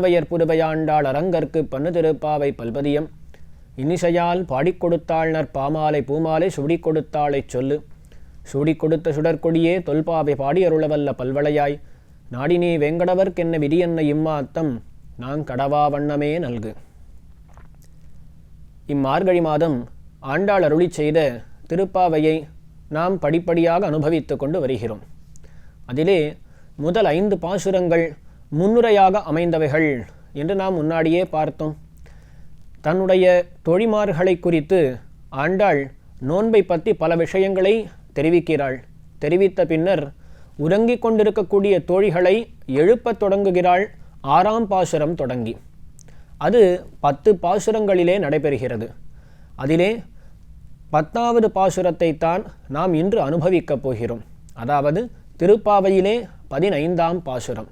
பண்ணவையர் புதுவையாண்டாள் அரங்கற்கு பண்ணு திருப்பாவை பல்பதியம் இனிசையால் பாடிக் கொடுத்தாள் நற்பாமாலை பூமாலை சுடிக் கொடுத்தாளைச் சொல்லு. சூடிக் கொடுத்த சுடற்கொடியே தொல்பாவை பாடியருளவல்ல பல்வளையாய். நாடினே வேங்கடவர்க்கென்ன விதியென்ன இம்மாத்தம் நான் கடவா வண்ணமே நல்கு இம்மார்கழி மாதம் ஆண்டாள் அருளி செய்த திருப்பாவையை நாம் படிப்படியாக அனுபவித்து கொண்டு வருகிறோம். அதிலே முதல் ஐந்து பாசுரங்கள் முன்னுரையாக அமைந்தவைகள் என்று நாம் முன்னாடியே பார்த்தோம். தன்னுடைய தொழிமார்களை குறித்து ஆண்டாள் நோன்பை பற்றி பல விஷயங்களை தெரிவிக்கிறாள். தெரிவித்த பின்னர் உறங்கிக் கொண்டிருக்கக்கூடிய தோழிகளை எழுப்பத் தொடங்குகிறாள். ஆறாம் பாசுரம் தொடங்கி. அது பத்து பாசுரங்களிலே நடைபெறுகிறது. அதிலே பத்தாவது பாசுரத்தை தான் நாம் இன்று அனுபவிக்கப் போகிறோம். அதாவது திருப்பாவையிலே பதினைந்தாம் பாசுரம்.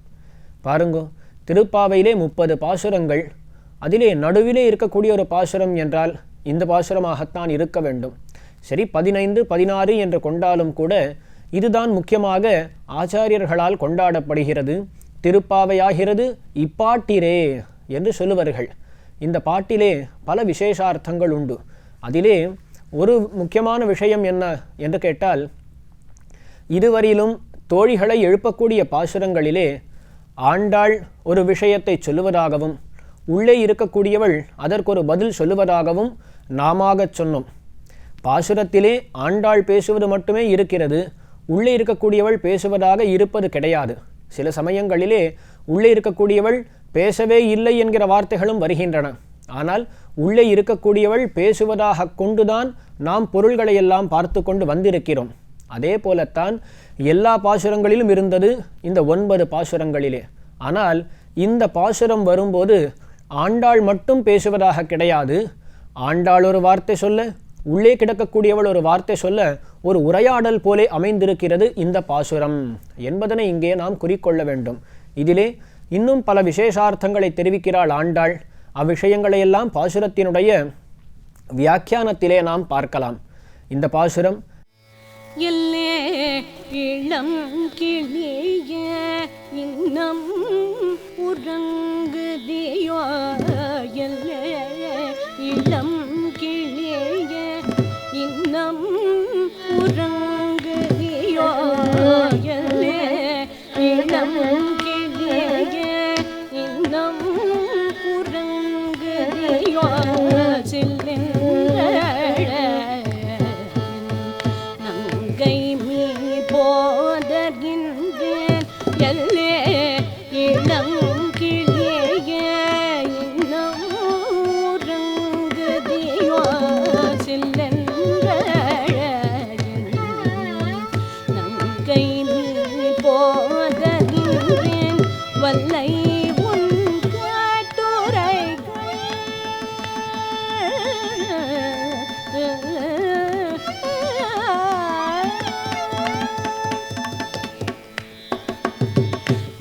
பாருங்கோ திருப்பாவையிலே முப்பது பாசுரங்கள் அதிலே நடுவிலே இருக்கக்கூடிய ஒரு பாசுரம் என்றால் இந்த பாசுரமாகத்தான் இருக்க வேண்டும். சரி பதினைந்து பதினாறு என்று கொண்டாலும் கூட இதுதான் முக்கியமாக ஆச்சாரியர்களால் கொண்டாடப்படுகிறது. திருப்பாவையாகிறது இப்பாட்டிரே என்று சொல்லுவார்கள். இந்த பாட்டிலே பல விசேஷார்த்தங்கள் உண்டு. அதிலே ஒரு முக்கியமான விஷயம் என்ன என்று கேட்டால் இதுவரையிலும் தோழிகளை எழுப்பக்கூடிய பாசுரங்களிலே ஆண்டாள் ஒரு விஷயத்தை சொல்லுவதாகவும் உள்ளே இருக்கக்கூடியவள் அதற்கொரு பதில் சொல்லுவதாகவும் நாமாகச் சொன்னோம். பாசுரத்திலே ஆண்டாள் பேசுவது மட்டுமே இருக்கிறது உள்ளே இருக்கக்கூடியவள் பேசுவதாக இருப்பது கிடையாது. சில சமயங்களிலே உள்ளே இருக்கக்கூடியவள் பேசவே இல்லை என்கிற வார்த்தைகளும் வருகின்றன. ஆனால் உள்ளே இருக்கக்கூடியவள் பேசுவதாக கொண்டுதான் நாம் பொருள்களை எல்லாம் பார்த்து கொண்டு வந்திருக்கிறோம். அதே போலத்தான் எல்லா பாசுரங்களிலும் இருந்தது இந்த ஒன்பது பாசுரங்களிலே. ஆனால் இந்த பாசுரம் வரும்போது ஆண்டாள் மட்டும் பேசுவதாக கிடையாது. ஆண்டாள் ஒரு வார்த்தை சொல்ல உள்ளே கிடக்கக்கூடியவள் ஒரு வார்த்தை சொல்ல ஒரு உரையாடல் போலே அமைந்திருக்கிறது இந்த பாசுரம். என்பதனை இங்கே நாம் குறிக்கொள்ள வேண்டும். இதிலே இன்னும் பல விசேஷார்த்தங்களை தெரிவிக்கிறாள் ஆண்டாள். அவ்விஷயங்களையெல்லாம் பாசுரத்தினுடைய வியாக்கியானத்திலே நாம் பார்க்கலாம். இந்த பாசுரம் எல்லே இளம் கிளிய இன்னம் உறங்குதியோ எல்லே இளம் கிளிய இன்னம் உறங்குதியோ எல்லே இளம்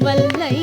வல்லை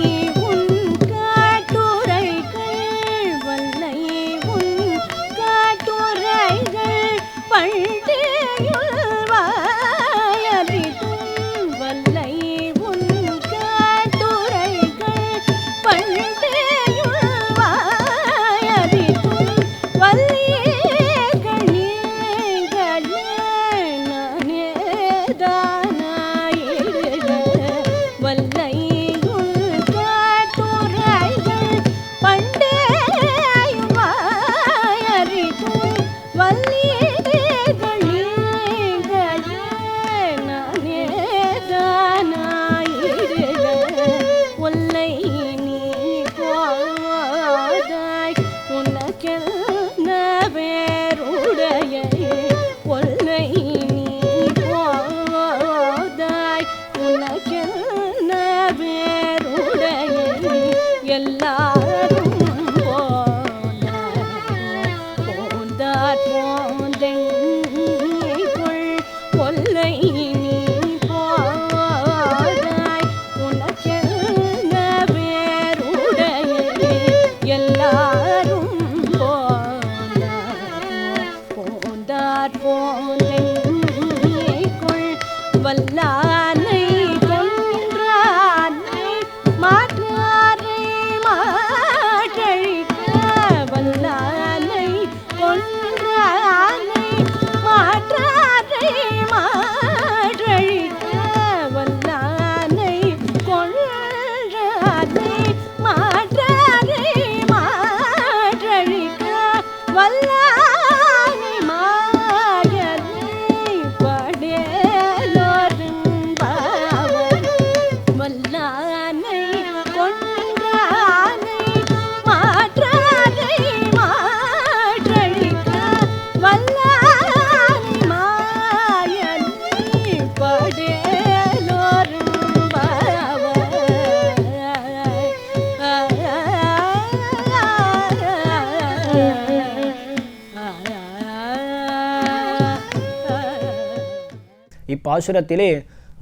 இப்பாசுரத்திலே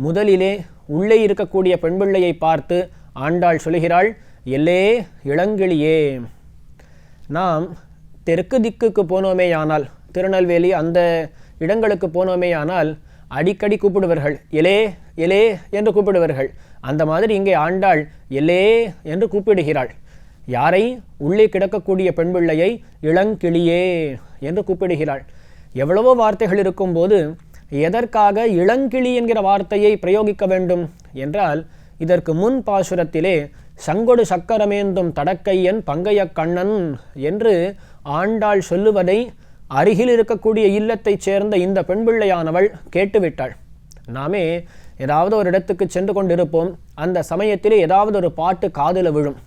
முதலிலே உள்ளே இருக்கக்கூடிய பெண்பிள்ளையை பார்த்து ஆண்டாள் சொல்கிறாள் எல்லே இளங்கிளியே நாம் தெற்கு திக்குக்கு போனோமேயானால் திருநெல்வேலி அந்த இடங்களுக்கு போனோமேயானால் அடிக்கடி கூப்பிடுவார்கள். எலே எலே என்று கூப்பிடுவார்கள். அந்த மாதிரி இங்கே ஆண்டாள் எலே என்று கூப்பிடுகிறாள். யாரை? உள்ளே கிடக்கக்கூடிய பெண்பிள்ளையை இளங்கிளியே என்று கூப்பிடுகிறாள். எவ்வளவோ வார்த்தைகள் இருக்கும்போது எதற்காக இளங்கிளி என்கிற வார்த்தையை பிரயோகிக்க வேண்டும் என்றால் இதற்கு முன் பாசுரத்திலே சங்கொடு சக்கரமேந்தும் தடக்கையன் பங்கைய கண்ணன் என்று ஆண்டாள் சொல்லுவதை அருகில் இருக்கக்கூடிய இல்லத்தைச் சேர்ந்த இந்த பெண்பிள்ளையானவள் கேட்டுவிட்டாள். நாமே ஏதாவது ஒரு இடத்துக்கு சென்று கொண்டிருப்போம். அந்த சமயத்திலே ஏதாவது ஒரு பாட்டு காதில் விழும்.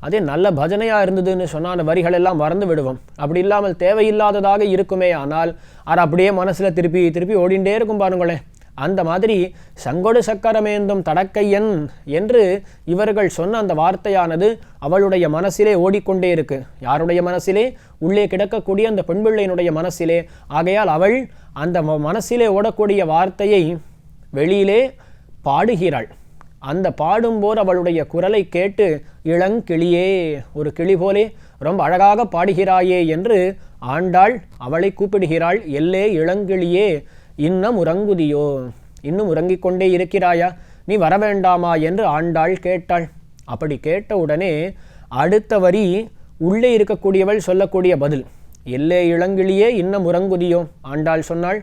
அதே நல்ல பஜனையாக இருந்ததுன்னு சொன்னால் அந்த வரிகள் எல்லாம் மறந்து விடுவோம். அப்படி இல்லாமல் தேவையில்லாததாக இருக்குமே ஆனால் அது அப்படியே மனசில் திருப்பி திருப்பி ஓடிண்டே இருக்கும் பாருங்களேன். அந்த மாதிரி சங்கொடு சக்கரமேந்தும் தடக்கையன் என்று இவர்கள் சொன்ன அந்த வார்த்தையானது அவளுடைய மனசிலே ஓடிக்கொண்டே இருக்கு. யாருடைய மனசிலே? உள்ளே கிடக்கக்கூடிய அந்த பெண்பிள்ளையினுடைய மனசிலே. ஆகையால் அவள் அந்த மனசிலே ஓடக்கூடிய வார்த்தையை வெளியிலே பாடுகிறாள். அந்த பாடும்போது அவளுடைய குரலை கேட்டு இளங்கிளியே ஒரு கிளி போலே ரொம்ப அழகாக பாடுகிறாயே என்று ஆண்டாள் அவளை கூப்பிடுகிறாள் எல்லே இளங்கிளியே இன்னும் உறங்குதியோ இன்னும் உறங்கிக் கொண்டே இருக்கிறாயா? நீ வரவேண்டாமா என்று ஆண்டாள் கேட்டாள். அப்படி கேட்ட உடனே அடுத்த வரி உள்ளே இருக்கக்கூடியவள் சொல்லக்கூடிய பதில் எல்லே இளங்கிளியே இன்னும் உறங்குதியோ? ஆண்டாள் சொன்னாள்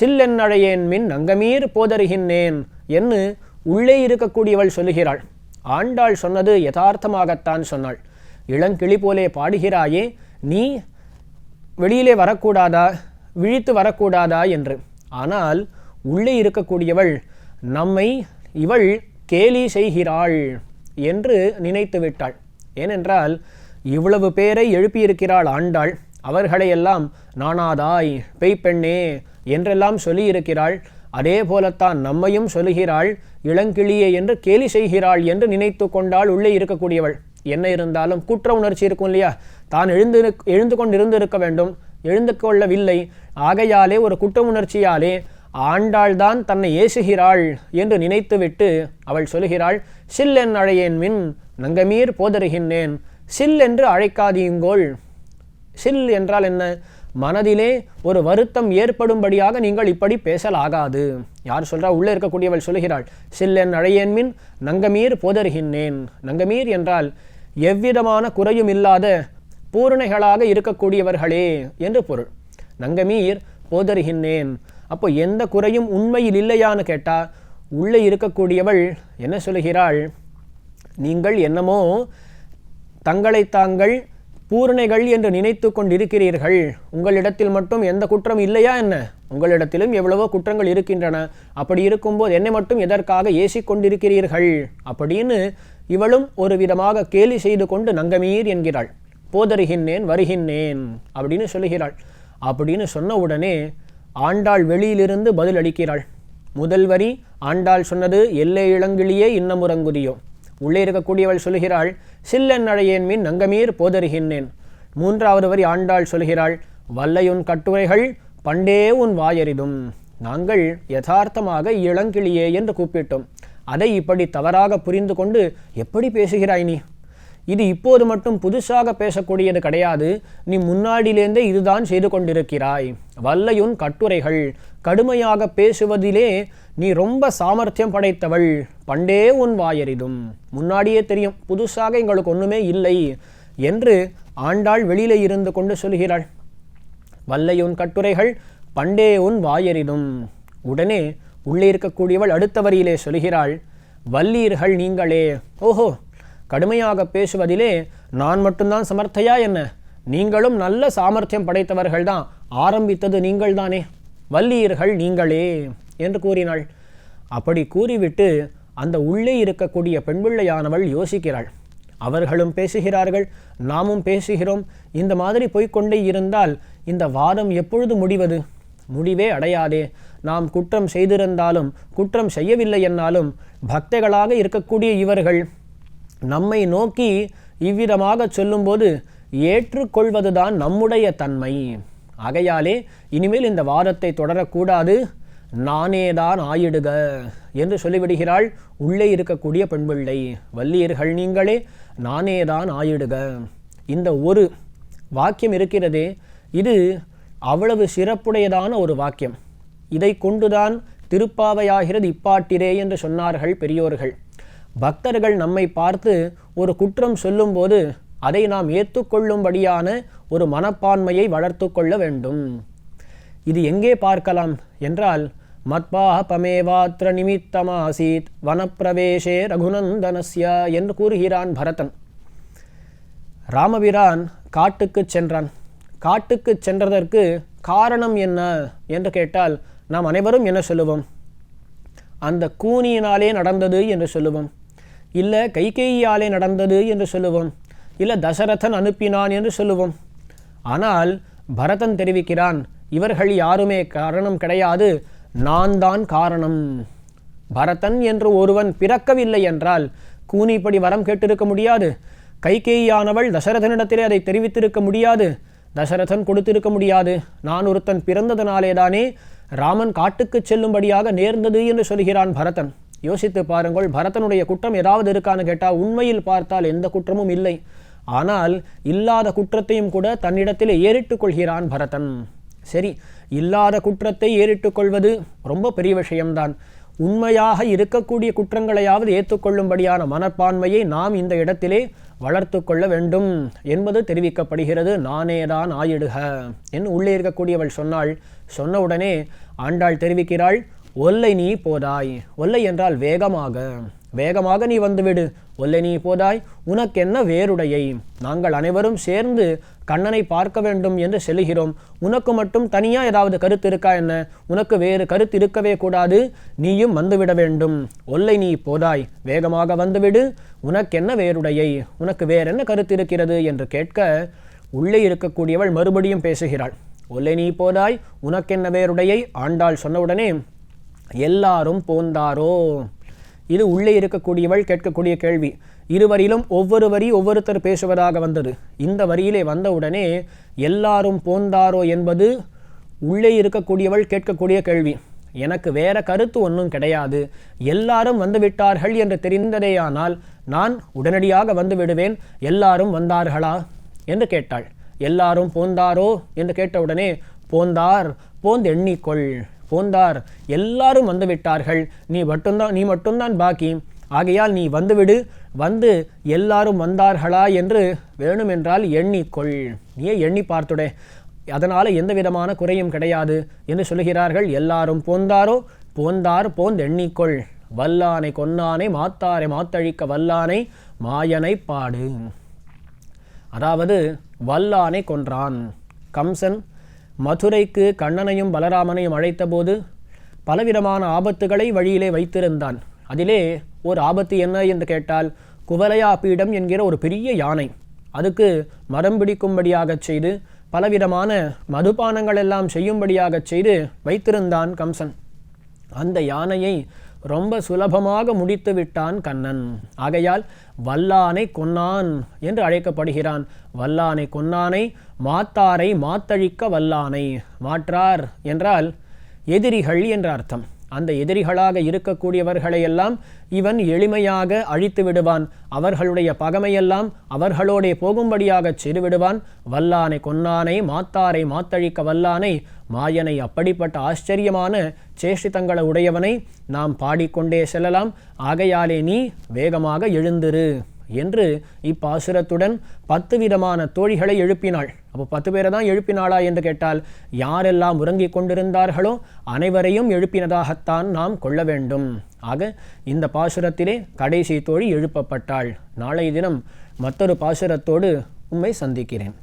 சில்லென்னழையேன் மின் நங்கமீர் போதருகின்றேன் என்று உள்ளே இருக்கக்கூடியவள் சொல்லுகிறாள் ஆண்டாள் சொன்னது யதார்த்தமாகத்தான் சொன்னாள். இளங்கிளி போலே பாடுகிறாயே நீ வெளியிலே வரக்கூடாதா விழித்து வரக்கூடாதா? என்று. ஆனால் உள்ளே இருக்கக்கூடியவள் நம்மை இவள் கேலி செய்கிறாள் என்று நினைத்து விட்டாள் ஏனென்றால் இவ்வளவு பேரை எழுப்பியிருக்கிறாள் ஆண்டாள். அவர்களையெல்லாம் நானாதாய் பெய்ப்பெண்ணே என்றெல்லாம் சொல்லியிருக்கிறாள். அதே போலத்தான் நம்மையும் சொல்லுகிறாள் இளங்கிளியே என்று கேலி செய்கிறாள் என்று நினைத்து கொண்டால் உள்ளே இருக்கக்கூடியவள். என்ன இருந்தாலும் குற்ற உணர்ச்சி இருக்கும் இல்லையா? தான் எழுந்து எழுந்து கொண்டு இருந்திருக்க வேண்டும். எழுந்து கொள்ளவில்லை. ஆகையாலே ஒரு குற்ற உணர்ச்சியாலே ஆண்டாள்தான் தன்னை ஏசுகிறாள் என்று நினைத்துவிட்டு அவள் சொல்கிறாள் சில்லென் அழையேன் மின் நங்கமீர் போதருகின்றேன். சில் என்று அழைக்காதீங்கோள். சில் என்றால் என்ன? மனதிலே ஒரு வருத்தம் ஏற்படும்படியாக நீங்கள் இப்படி பேசலாகாது. யார் சொல்கிறா உள்ளே இருக்கக்கூடியவள் சொல்கிறாள் சில்லென் அழையேன் மின் நங்கமீர் போதருகின்றேன். நங்கமீர் என்றால் எவ்விதமான குறையும் இல்லாத பூரணைகளாக இருக்கக்கூடியவர்களே என்று பொருள். நங்கமீர் போதருகின்றேன். அப்போ எந்த குறையும் உண்மையில் இல்லையான்னு கேட்டால் உள்ளே இருக்கக்கூடியவள் என்ன சொல்கிறாள் நீங்கள் என்னமோ தங்களை தாங்கள் பூரணைகள் என்று நினைத்து கொண்டிருக்கிறீர்கள். உங்களிடத்தில் மட்டும் எந்த குற்றம் இல்லையா என்ன? உங்களிடத்திலும் எவ்வளவோ குற்றங்கள் இருக்கின்றன. அப்படி இருக்கும்போது என்னை மட்டும் எதற்காக ஏசி கொண்டிருக்கிறீர்கள் அப்படின்னு இவளும் ஒரு விதமாக கேலி செய்து கொண்டு நங்கமீர் என்கிறாள். போதருகின்றேன் வருகின்றேன் அப்படின்னு சொல்லுகிறாள். அப்படின்னு சொன்ன உடனே ஆண்டாள் வெளியிலிருந்து பதில் அளிக்கிறாள் முதல் வரி ஆண்டாள் சொன்னது எல்லை இளங்கிளியே இன்னமுறங்குதியோ. உள்ளே இருக்கக்கூடியவள் சொல்கிறாள் சில்லன் அழையேன் மீன் நங்கமீர் போதருகின்றேன். மூன்றாவது வரி ஆண்டாள் சொல்கிறாள் வல்லையுன் கட்டுரைகள் பண்டே உன் வாயறிதும். நாங்கள் யதார்த்தமாக இளங்கிளியே என்று கூப்பிட்டோம். அதை இப்படி தவறாக புரிந்து கொண்டு எப்படி பேசுகிறாய் நீ? இது இப்போது மட்டும் புதுசாக பேசக்கூடியது கிடையாது. நீ முன்னாடியிலேருந்தே இதுதான் செய்து கொண்டிருக்கிறாய். வல்லையுன் கட்டுரைகள். கடுமையாக பேசுவதிலே நீ ரொம்ப சாமர்த்தியம் படைத்தவள். பண்டே உன் வாயறிதும். முன்னாடியே தெரியும் புதுசாக எங்களுக்கு ஒன்றுமே இல்லை என்று ஆண்டாள் வெளியிலே இருந்து கொண்டு சொல்கிறாள். வல்லையுன் கட்டுரைகள் பண்டே உன் வாயறிதும். உடனே உள்ளே இருக்கக்கூடியவள் அடுத்த வரியிலே சொல்கிறாள் வல்லீர்கள் நீங்களே. ஓஹோ! கடுமையாக பேசுவதிலே நான் மட்டும்தான் சமர்த்தையா என்ன? நீங்களும் நல்ல சாமர்த்தியம் படைத்தவர்கள் தான் ஆரம்பித்தது நீங்கள்தானே. வல்லீர்கள் நீங்களே என்று கூறினாள். அப்படி கூறிவிட்டு அந்த உள்ளே இருக்கக்கூடிய பெண்பிள்ளையானவள் யோசிக்கிறாள். அவர்களும் பேசுகிறார்கள் நாமும் பேசுகிறோம். இந்த மாதிரி போய்க்கொண்டே இருந்தால் இந்த வாதம் எப்பொழுது முடிவது? முடிவே அடையாதே. நாம் குற்றம் செய்திருந்தாலும் குற்றம் செய்யவில்லை என்னாலும் பக்தைகளாக இருக்கக்கூடிய இவர்கள் நம்மை நோக்கி இவ்விதமாக சொல்லும்போது ஏற்றுக்கொள்வதுதான் நம்முடைய தன்மை. ஆகையாலே இனிமேல் இந்த வாதத்தை தொடரக்கூடாது. நானேதான் ஆயிடுக என்று சொல்லிவிடுகிறாள். உள்ளே இருக்கக்கூடிய பெண்பிள்ளை வள்ளியர்கள் நீங்களே நானேதான் ஆயிடுக. இந்த ஒரு வாக்கியம் இருக்கிறதே இது அவ்வளவு சிறப்புடையதான ஒரு வாக்கியம். இதை கொண்டுதான் திருப்பாவையாகிறது இப்பாட்டிரே என்று சொன்னார்கள் பெரியோர்கள். பக்தர்கள் நம்மை பார்த்து ஒரு குற்றம் சொல்லும்போது அதை நாம் ஏற்றுக்கொள்ளும்படியான ஒரு மனப்பான்மையை வளர்த்து கொள்ள வேண்டும். இது எங்கே பார்க்கலாம் என்றால் மத்பாக பமேவாத்ர நிமித்தமாசீத் வனப்பிரவேசே ரகுநந்தனஸ்ய என்று கூறுகிறான் பரதன். ராமபிரான் காட்டுக்குச் சென்றான். காட்டுக்குச் சென்றதற்கு காரணம் என்ன என்று கேட்டால் நாம் அனைவரும் என்ன சொல்லுவோம்? அந்த கூனியினாலே நடந்தது என்று சொல்லுவோம். இல்லை கைகேயாலே நடந்தது என்று சொல்லுவோம். இல்லை தசரதன் அனுப்பினான் என்று சொல்லுவோம். ஆனால் பரதன் தெரிவிக்கிறான் இவர்கள் யாருமே காரணம் கிடையாது நான் தான் காரணம். பரதன் என்று ஒருவன் பிறக்கவில்லை என்றால் கூனிப்படி வரம் கேட்டிருக்க முடியாது. கைகேயானவள் தசரதனிடத்திலே அதை தெரிவித்திருக்க முடியாது. தசரதன் கொடுத்திருக்க முடியாது. நான் ஒருத்தன் பிறந்ததனாலே தானே ராமன் காட்டுக்குச் செல்லும்படியாக நேர்ந்தது என்று சொல்கிறான் பரதன். யோசித்து பாருங்கள் பரதனுடைய குற்றம் ஏதாவது இருக்கான்னு கேட்டால் உண்மையில் பார்த்தால் எந்த குற்றமும் இல்லை. ஆனால் இல்லாத குற்றத்தையும் கூட தன்னிடத்தில் ஏறிட்டு கொள்கிறான் பரதன். சரி இல்லாத குற்றத்தை ஏறிட்டு கொள்வது ரொம்ப பெரிய விஷயம்தான். உண்மையாக இருக்கக்கூடிய குற்றங்களையாவது ஏற்றுக்கொள்ளும்படியான மனப்பான்மையை நாம் இந்த இடத்திலே வளர்த்து கொள்ள வேண்டும் என்பது தெரிவிக்கப்படுகிறது. நானேதான் ஆயிடுக. என்று உள்ளே இருக்கக்கூடியவள் சொன்னாள். சொன்ன உடனே ஆண்டாள் தெரிவிக்கிறாள். ஒல்லை நீ போதாய். ஒல்லை என்றால் வேகமாக. வேகமாக நீ வந்துவிடு. ஒல்லை நீ போதாய். உனக்கென்ன வேறுடையை நாங்கள் அனைவரும் சேர்ந்து கண்ணனை பார்க்க வேண்டும் என்று செல்கிறோம் உனக்கு மட்டும் தனியாக ஏதாவது கருத்து இருக்கா என்ன? உனக்கு வேறு கருத்து இருக்கவே கூடாது. நீயும் வந்துவிட வேண்டும். ஒல்லை நீ போதாய். வேகமாக வந்துவிடு. உனக்கென்ன வேறுடையை உனக்கு வேறென்ன கருத்து இருக்கிறது? என்று கேட்க உள்ளே இருக்கக்கூடியவள் மறுபடியும் பேசுகிறாள். ஒல்லை நீ போதாய். உனக்கென்ன வேறுடையை ஆண்டாள் சொன்னவுடனே எல்லாரும் போந்தாரோ? இது உள்ளே இருக்கக்கூடியவள் கேட்கக்கூடிய கேள்வி. இருவரிலும் ஒவ்வொரு வரி ஒவ்வொருத்தர் பேசுவதாக வந்தது. இந்த வரியிலே வந்தவுடனே எல்லாரும் போந்தாரோ என்பது உள்ளே இருக்கக்கூடியவள் கேட்கக்கூடிய கேள்வி. எனக்கு வேற கருத்து ஒன்றும் கிடையாது. எல்லாரும் வந்து விட்டார்கள் என்று தெரிந்ததேயானால் நான் உடனடியாக வந்து விடுவேன். எல்லாரும் வந்தார்களா? என்று கேட்டாள். எல்லாரும் போந்தாரோ? என்று கேட்டவுடனே போந்தார். போந்தெண்ணிக்கொள். போந்தார். எல்லாரும் வந்துவிட்டார்கள் நீ மட்டும்தான் நீ மட்டும்தான் பாக்கி. ஆகையால் நீ வந்துவிடு. வந்து எல்லாரும் வந்தார்களா என்று வேணுமென்றால் எண்ணிக்கொள். நீயே எண்ணி பார்த்துடே. அதனால் எந்த விதமான குறையும் கிடையாது என்று சொல்கிறார்கள் எல்லாரும். போந்தாரோ? போந்தார் போந்து எண்ணிக்கொள். வல்லானை கொன்னானை மாத்தாரை மாத்தழிக்க வல்லானை மாயனை பாடு. அதாவது வல்லானை கொன்றான். கம்சன் மதுரைக்கு கண்ணனையும் பலராமனையும் அழைத்தபோது பலவிதமான ஆபத்துகளை வழியிலே வைத்திருந்தான். அதிலே ஒரு ஆபத்து என்ன? என்று கேட்டால் குவலையா பீடம் என்கிற ஒரு பெரிய யானை. அதுக்கு மரம் பிடிக்கும்படியாகச் செய்து பலவிதமான மதுபானங்கள் எல்லாம் செய்யும்படியாகச் செய்து வைத்திருந்தான் கம்சன். அந்த யானையை ரொம்ப சுலபமாக முடித்து விட்டான் கண்ணன். ஆகையால் வல்லானை கொன்னான் என்று அழைக்கப்படுகிறான். வல்லானை கொன்னானை மாத்தாரை மாத்தழிக்க வல்லானை மாற்றார் என்றால் எதிரிகள் என்ற அர்த்தம். அந்த எதிரிகளாக இருக்கக்கூடியவர்களையெல்லாம் இவன் எளிமையாக அழித்து விடுவான். அவர்களுடைய பகமையெல்லாம் அவர்களோடே போகும்படியாகச் செய்து வல்லானை கொன்னானை மாத்தாரை மாத்தழிக்க வல்லானை மாயனை அப்படிப்பட்ட ஆச்சரியமான சேஷ்டிதங்களை உடையவனை நாம் பாடிக்கொண்டே செல்லலாம். ஆகையாலே நீ வேகமாக எழுந்திரு. என்று இப்பாசுரத்துடன் பத்து விதமான தோழிகளை எழுப்பினாள். அப்போ பத்து பேரை தான் எழுப்பினாளா என்று கேட்டால் யாரெல்லாம் உறங்கிக் கொண்டிருந்தார்களோ அனைவரையும் எழுப்பினதாகத்தான் நாம் கொள்ள வேண்டும். ஆக இந்த பாசுரத்திலே கடைசி தோழி எழுப்பப்பட்டாள். நாளை தினம் மற்றொரு பாசுரத்தோடு உண்மை சந்திக்கிறேன்.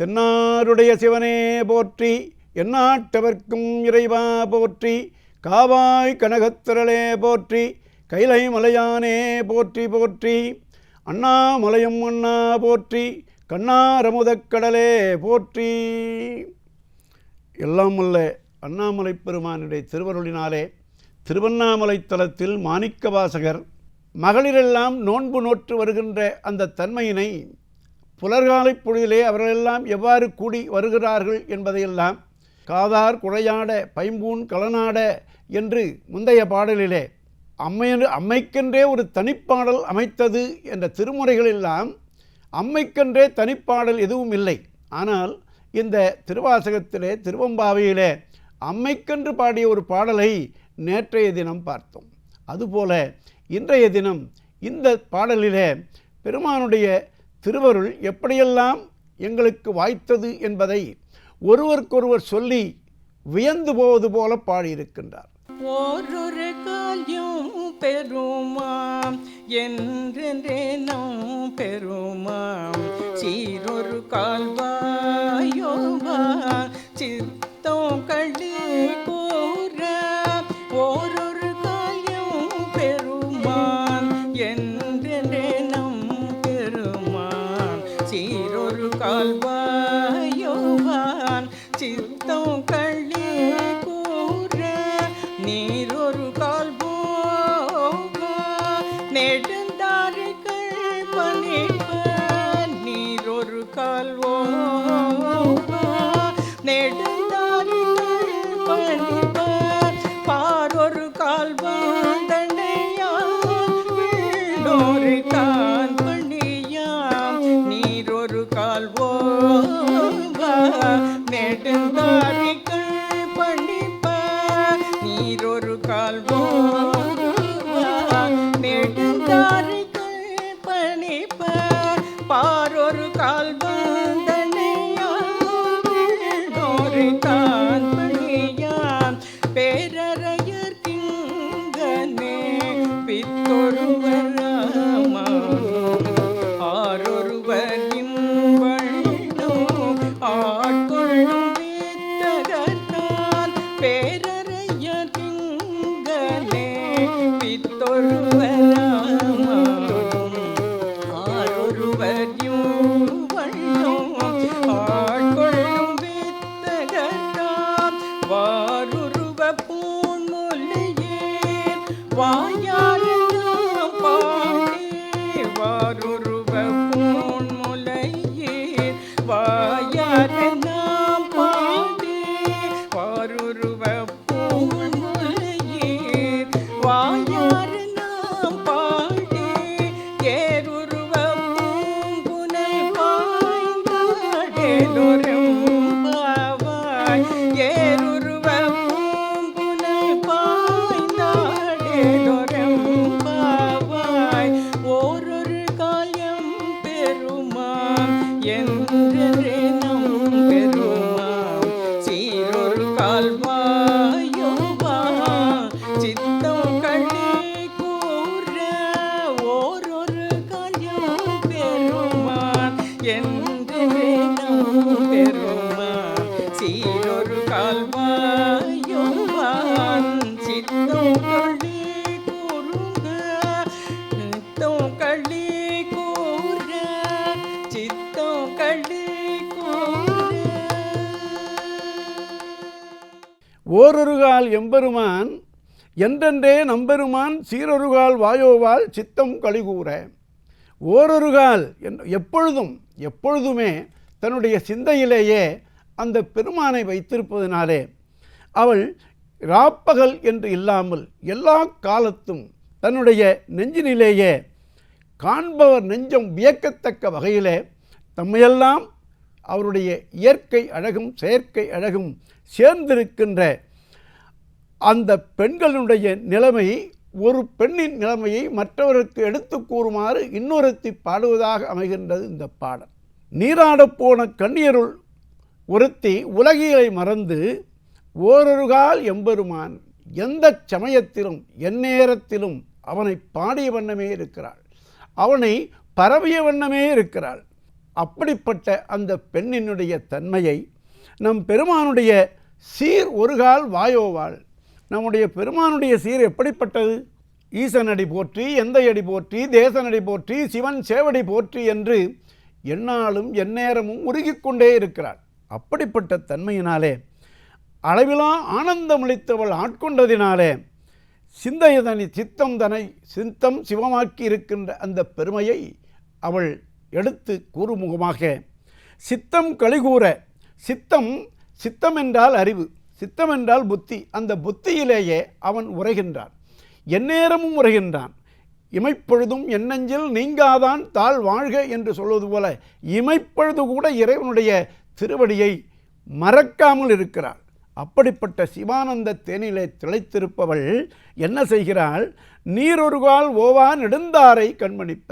தென்னாருடைய சிவனே போற்றி எந்நாட்டவர்க்கும் இறைவா போற்றி காவாய் கனகத்திரளே போற்றி கைலை மலையானே போற்றி போற்றி அண்ணாமலையும் அண்ணா போற்றி கண்ணாரமுதக்கடலே போற்றி. எல்லாம் உள்ள அண்ணாமலை பெருமானுடைய திருவருளினாலே திருவண்ணாமலை தலத்தில் மாணிக்க வாசகர் மகளிரெல்லாம் நோன்பு நோற்று வருகின்ற அந்த தன்மையினை புலர்காலைப் பொழுதிலே அவர்களெல்லாம் எவ்வாறு கூடி வருகிறார்கள் என்பதையெல்லாம் காதார் குழையாட பைம்பூன் கலனாட என்று முந்தைய பாடலிலே அம்மையனு அம்மைக்கென்றே ஒரு தனிப்பாடல் அமைத்தது என்ற திருமுறைகளெல்லாம் அம்மைக்கென்றே தனிப்பாடல் எதுவும் இல்லை. ஆனால் இந்த திருவாசகத்திலே திருவம்பாவையிலே அம்மைக்கென்று பாடிய ஒரு பாடலை நேற்றைய தினம் பார்த்தோம். அதுபோல இன்றைய தினம் இந்த பாடலிலே பெருமானுடைய திருவருள் எப்படியெல்லாம் எங்களுக்கு வாய்த்தது என்பதை ஒருவருக்கொருவர் சொல்லி வியந்து போவது போல பாடியிருக்கின்றார். ஓரொரு கால்யும் பெருமாம் என்றென்றே நாம் பெருமாம் சீரொரு கால்வாயோவா சித்தம் ஓவா Oh. ஓரொருகால் எம்பெருமான் என்றென்றே நம்பெருமான் சீரொருகால் வாயோவால் சித்தம் கழிகூற. ஓரொருகால் என்- எப்பொழுதும் எப்பொழுதுமே தன்னுடைய சிந்தையிலேயே அந்த பெருமானை வைத்திருப்பதனாலே அவள் ராப்பகல் என்று இல்லாமல் எல்லா காலத்தும் தன்னுடைய நெஞ்சினிலேயே காண்பவர் நெஞ்சம் வியக்கத்தக்க வகையிலே தம்மையெல்லாம் அவருடைய இயற்கை அழகும் செயற்கை அழகும் சேர்ந்திருக்கின்ற அந்த பெண்களுடைய நிலைமை ஒரு பெண்ணின் நிலைமையை மற்றவருக்கு எடுத்து கூறுமாறு இன்னொருத்தி பாடுவதாக அமைகின்றது இந்த பாடல். நீராடப் போன கண்ணியருள் ஒருத்தி உலகியலை மறந்து ஓரொருகால் எம்பெருமான் எந்த சமயத்திலும் எந்நேரத்திலும் அவனை பாடிய வண்ணமே இருக்கிறாள். அவனை பரவிய வண்ணமே இருக்கிறாள். அப்படிப்பட்ட அந்த பெண்ணினுடைய தன்மையை நம் பெருமானுடைய சீர் ஒருகால் வாயோவாள் நம்முடைய பெருமானுடைய சீர் எப்படிப்பட்டது? ஈசனடி போற்றி எந்தையடி போற்றி தேசனடி போற்றி சிவன் சேவடி போற்றி என்று எந்நாளும் எந்நேரமும் உருகிக்கொண்டே இருக்கிறாள். அப்படிப்பட்ட தன்மையினாலே அளவிலா ஆனந்தமளித்தவள் ஆட்கொண்டதினாலே சிந்தையதனி சித்தம் தனை சித்தம் சிவமாக்கி இருக்கின்ற அந்த பெருமையை அவள் எடுத்து கூறுமுகமாக சித்தம் கழிகூற சித்தம் சித்தம் என்றால் அறிவு. சித்தம் என்றால் புத்தி. அந்த புத்தியிலேயே அவன் உரைகின்றான். எந்நேரமும் உரைகின்றான். இமைப்பொழுதும் எண்ணெஞ்சில் நீங்காதான் தாழ் வாழ்க என்று சொல்வது போல இமைப்பொழுது கூட இறைவனுடைய திருவடியை மறக்காமல் இருக்கிறாள். அப்படிப்பட்ட சிவானந்த தேனிலே திளைத்திருப்பவள் என்ன செய்கிறாள்? நீரொருகால் ஓவா நெடுந்தாரை கண்மணிப்ப.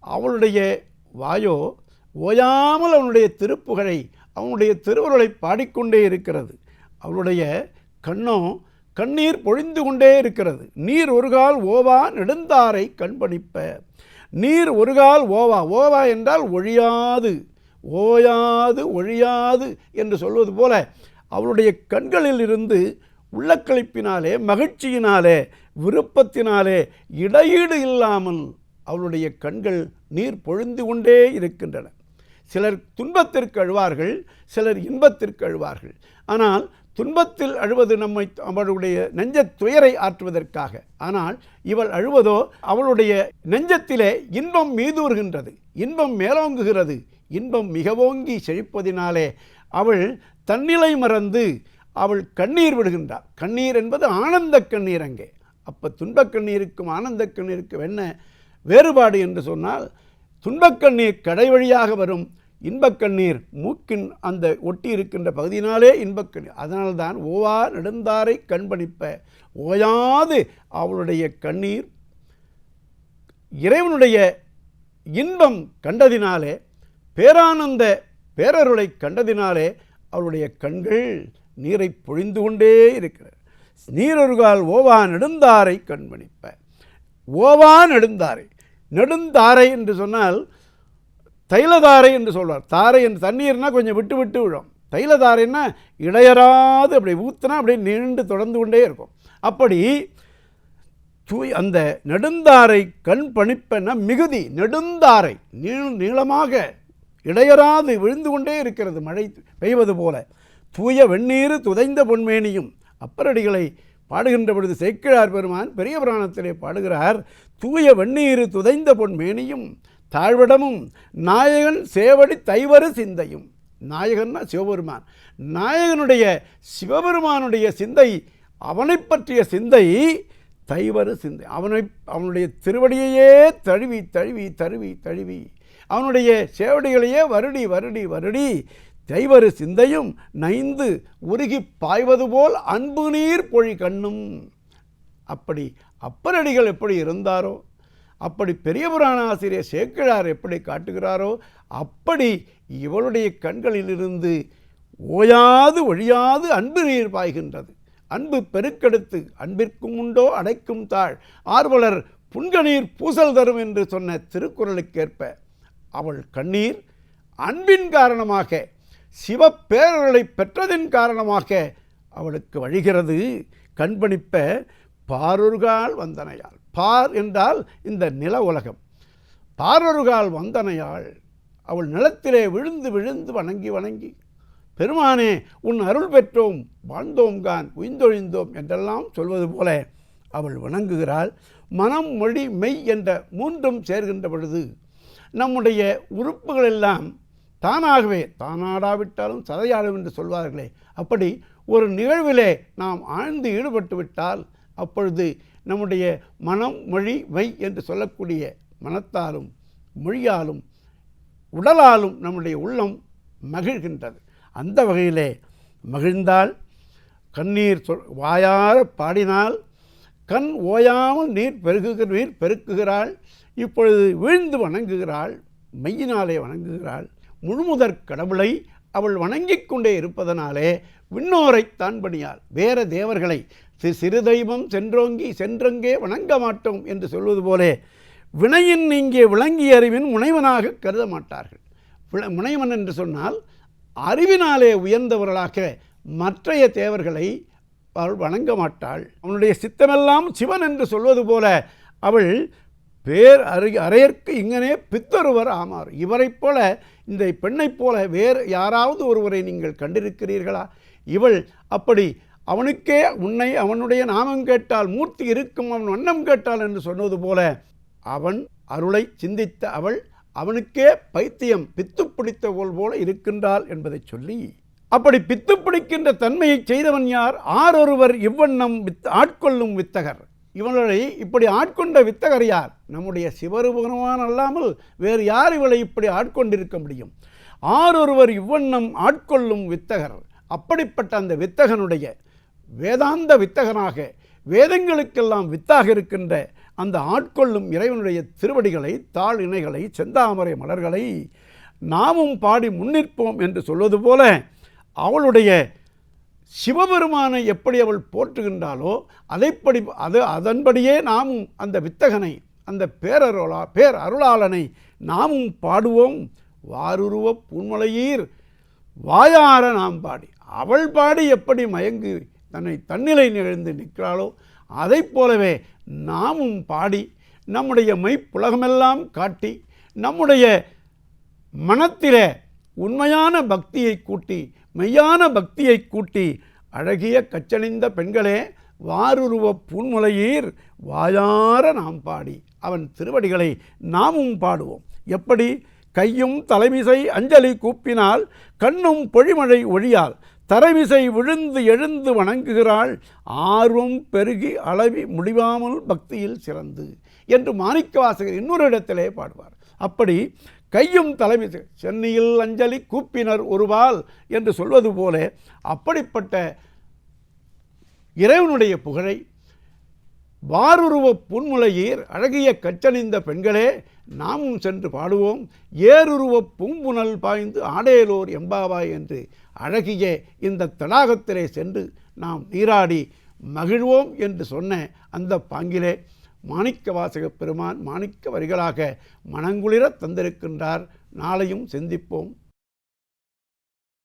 அவளுடைய வாயோ ஓயாமல் அவனுடைய திருப்புகழை அவனுடைய திருவருளை பாடிக்கொண்டே இருக்கிறது. அவளுடைய கண்ணோ கண்ணீர் பொழிந்து கொண்டே இருக்கிறது. நீர் ஒருகால் ஓவா நெடுந்தாரை கண்பணிப்ப. நீர் ஒருகால் ஓவா. ஓவா என்றால் ஒழியாது. ஓயாது ஒழியாது என்று சொல்வது போல அவளுடைய கண்களில் இருந்து உள்ளக்களிப்பினாலே மகிழ்ச்சியினாலே விருப்பத்தினாலே இடையீடு இல்லாமல் அவளுடைய கண்கள் நீர் பொழிந்து கொண்டே இருக்கின்றன. சிலர் துன்பத்திற்கு அழுவார்கள் சிலர் இன்பத்திற்கு அழுவார்கள். ஆனால் துன்பத்தில் அழுவது நம்மை அவளுடைய நெஞ்சத் துயரை ஆற்றுவதற்காக. ஆனால் இவள் அழுவதோ அவளுடைய நெஞ்சத்திலே இன்பம் மீதூறுகின்றது. இன்பம் மேலோங்குகிறது. இன்பம் மிகவோங்கி செழிப்பதினாலே அவள் தன்னிலை மறந்து அவள் கண்ணீர் விடுகின்றாள். கண்ணீர் என்பது ஆனந்த கண்ணீர் அங்கே. அப்போ துன்பக் கண்ணீருக்கும் ஆனந்த கண்ணீருக்கும் என்ன வேறுபாடு என்று சொன்னால் துன்பக்கண்ணீர் கடை வழியாக வரும். இன்பக்கண்ணீர் மூக்கின் அந்த ஒட்டி இருக்கின்ற பகுதியினாலே இன்பக்கண்ணீர். அதனால்தான் ஓவா நெடுந்தாரை கண்பணிப்ப ஓயாது அவளுடைய கண்ணீர். இறைவனுடைய இன்பம் கண்டதினாலே பேரானந்த பேரருளை கண்டதினாலே அவளுடைய கண்கள் நீரை பொழிந்து கொண்டே இருக்கிறது. நீரொருகால் ஓவா நெடுந்தாரை கண்பணிப்ப. ஓவா நெடுந்தாரை. நெடுந்தாரை என்று சொன்னால் தைலதாரை என்று சொல்வார். தாரை என்று தண்ணீர்னா கொஞ்சம் விட்டு விட்டு விழும். தைலதாரைன்னா இடையறாது அப்படி ஊத்துனா அப்படியே நீண்டு தொடர்ந்து கொண்டே இருக்கும். அப்படி தூய் அந்த நெடுந்தாரை கண் பணிப்பென மிகுதி நெடுந்தாரை நீள் நீளமாக இடையறாது விழுந்து கொண்டே இருக்கிறது மழை பெய்வது போல. தூய வெந்நீர் துதைந்த பொன்மேனியும் அப்பரடிகளை பாடுகின்ற பொழுது சேக்கிழார் பெருமான் பெரிய புராணத்திலே பாடுகிறார் தூய வெந்நீர் துதைந்த பொன்மேனியும் தாழ்விடமும் நாயகன் சேவடி தைவரு சிந்தையும். நாயகன்னா சிவபெருமான். நாயகனுடைய சிவபெருமானுடைய சிந்தை அவனை பற்றிய சிந்தை தைவரு சிந்தை. அவனை அவனுடைய திருவடியையே தழுவி தழுவி தழுவி தழுவி. அவனுடைய சேவடிகளையே வருடி வருடி வருடி தைவரு சிந்தையும் நைந்து உருகி பாய்வது போல் அன்பு நீர் பொழி கண்ணும் அப்படி அப்பரடிகள் எப்படி இருந்தாரோ அப்படி பெரிய புராண ஆசிரியர் சேக்கிழார் எப்படி காட்டுகிறாரோ அப்படி இவளுடைய கண்களிலிருந்து ஓயாது ஒழியாது அன்பு நீர் பாய்கின்றது. அன்பு பெருக்கெடுத்து அன்பிற்கும் உண்டோ அடைக்கும் தாழ். ஆர்வலர் புன்கணீர் பூசல் தரும் என்று சொன்ன திருக்குறளுக்கேற்ப அவள் கண்ணீர் அன்பின் காரணமாக சிவப்பேரர்களை பெற்றதின் காரணமாக அவளுக்கு வழிகிறது. கண்பணிப்ப பாரூர்கால் வந்தனையால் பார் என்றால் இந்த நில உலகம். பார்வருகால் வந்தனையாள் அவள் நிலத்திலே விழுந்து விழுந்து வணங்கி வணங்கி பெருமானே உன் அருள் பெற்றோம் வாழ்ந்தோம்கான் உயிந்தொழிந்தோம் என்றெல்லாம் சொல்வது போல அவள் வணங்குகிறாள். மனம் மொழி மெய் என்ற மூன்றும் சேர்கின்ற பொழுது நம்முடைய உறுப்புகளெல்லாம் தானாகவே தானாடாவிட்டாலும் சதையாடும் என்று சொல்வார்களே அப்படி ஒரு நிகழ்விலே நாம் ஆழ்ந்து ஈடுபட்டு விட்டால் அப்பொழுது நம்முடைய மனம் மொழி வை என்று சொல்லக்கூடிய மனத்தாலும் மொழியாலும் உடலாலும் நம்முடைய உள்ளம் மகிழ்கின்றது. அந்த வகையிலே மகிழ்ந்தால் கண்ணீர் சொல் வாயார பாடினால் கண் ஓயாமல் நீர் பெருகுகிற நீர் பெருக்குகிறாள். இப்பொழுது வீழ்ந்து வணங்குகிறாள் மெய்யினாலே வணங்குகிறாள். முழுமுதற் கடவுளை அவள் வணங்கிக் கொண்டே இருப்பதனாலே விண்ணோரைத் தான்பணியாள். வேற தேவர்களை சிறு தெய்வம் சென்றோங்கி சென்றங்கே வணங்க மாட்டோம் என்று சொல்வது போலே வினையின் நீங்கிய விளங்கிய அறிவின் முனைவனாக கருத மாட்டார்கள். விள- முனைவன் என்று சொன்னால் அறிவினாலே உயர்ந்தவர்களாக மற்றைய தேவர்களை அவள் வணங்க மாட்டாள். அவனுடைய சித்தமெல்லாம் சிவன் என்று சொல்வது போல அவள் பேர் அறி அறையற்கு இங்கனே பித்தொருவர் ஆமார். இவரைப் போல இந்த பெண்ணைப் போல வேறு யாராவது ஒருவரை நீங்கள் கண்டிருக்கிறீர்களா? இவள் அப்படி அவனுக்கே உன்னை அவனுடைய நாமம் கேட்டால் மூர்த்தி இருக்கும் அவன் வண்ணம் கேட்டால் என்று சொன்னது போல அவன் அருளை சிந்தித்த அவள் அவனுக்கே பைத்தியம் பித்து பிடித்தவள் போல இருக்கின்றாள் என்பதை சொல்லி அப்படி பித்து பிடிக்கின்ற தன்மையை செய்தவன் யார்? ஆரொருவர் இவ்வண்ணம் வித் ஆட்கொள்ளும் வித்தகர். இவளை இப்படி ஆட்கொண்ட வித்தகர் யார்? நம்முடைய சிவருபகவான் அல்லாமல் வேறு யார் இவளை இப்படி ஆட்கொண்டிருக்க முடியும்? ஆரொருவர் இவ்வண்ணம் ஆட்கொள்ளும் வித்தகர். அப்படிப்பட்ட அந்த வித்தகனுடைய வேதாந்த வித்தகனாக வேதங்களுக்கெல்லாம் வித்தாக இருக்கின்ற அந்த ஆட்கொள்ளும் இறைவனுடைய திருவடிகளை தாழ் இணைகளை செந்தாமரை மலர்களை நாமும் பாடி முன்னிற்போம் என்று சொல்வது போல அவளுடைய சிவபெருமானை எப்படி அவள் போற்றுகின்றாளோ அதைப்படி அது அதன்படியே நாமும் அந்த வித்தகனை அந்த பேரருளா பேர் அருளாளனை நாமும் பாடுவோம். வாருருவ பூன்மலையீர் வாயார நாம் பாடி. அவள் பாடி எப்படி மயங்கு தன்னை தன்னிலை நிகழ்ந்து நிற்கிறாளோ அதைப் போலவே நாமும் பாடி நம்முடைய மெய்ப்புலகமெல்லாம் காட்டி நம்முடைய மனத்திலே உண்மையான பக்தியை கூட்டி மெய்யான பக்தியை கூட்டி அழகிய கச்சணிந்த பெண்களே வாருருவ புன்முலையீர் வாயார நாம் பாடி அவன் திருவடிகளை நாமும் பாடுவோம். எப்படி? கையும் தலைமிசை அஞ்சலி கூப்பினால் கண்ணும் பொழிமழை ஒழியால் தரைமிசை விழுந்து எழுந்து வணங்குகிறாள். ஆர்வம் பெருகி அளவி முடிவாமல் பக்தியில் சிறந்து. என்று மாணிக்கவாசகர் இன்னொரு இடத்திலே பாடுவார். அப்படி கையும் தலைமை சென்னையில் அஞ்சலி கூப்பினர் ஒருவால் என்று சொல்வது போல அப்படிப்பட்ட இறைவனுடைய புகழை வாருருவ புன்முலையீர் அழகிய கச்சணிந்த பெண்களே நாமும் சென்று பாடுவோம். ஏருருவ பூம்புணல் பாய்ந்து ஆடேலோர் எம்பாவாய் என்று அழகிய இந்த தடாகத்திலே சென்று நாம் நீராடி மகிழ்வோம் என்று சொன்ன அந்த பாங்கிலே மாணிக்க வாசக பெருமான் மாணிக்க வரிகளாக மனங்குளிர தந்திருக்கின்றார். நாளையும் சிந்திப்போம்.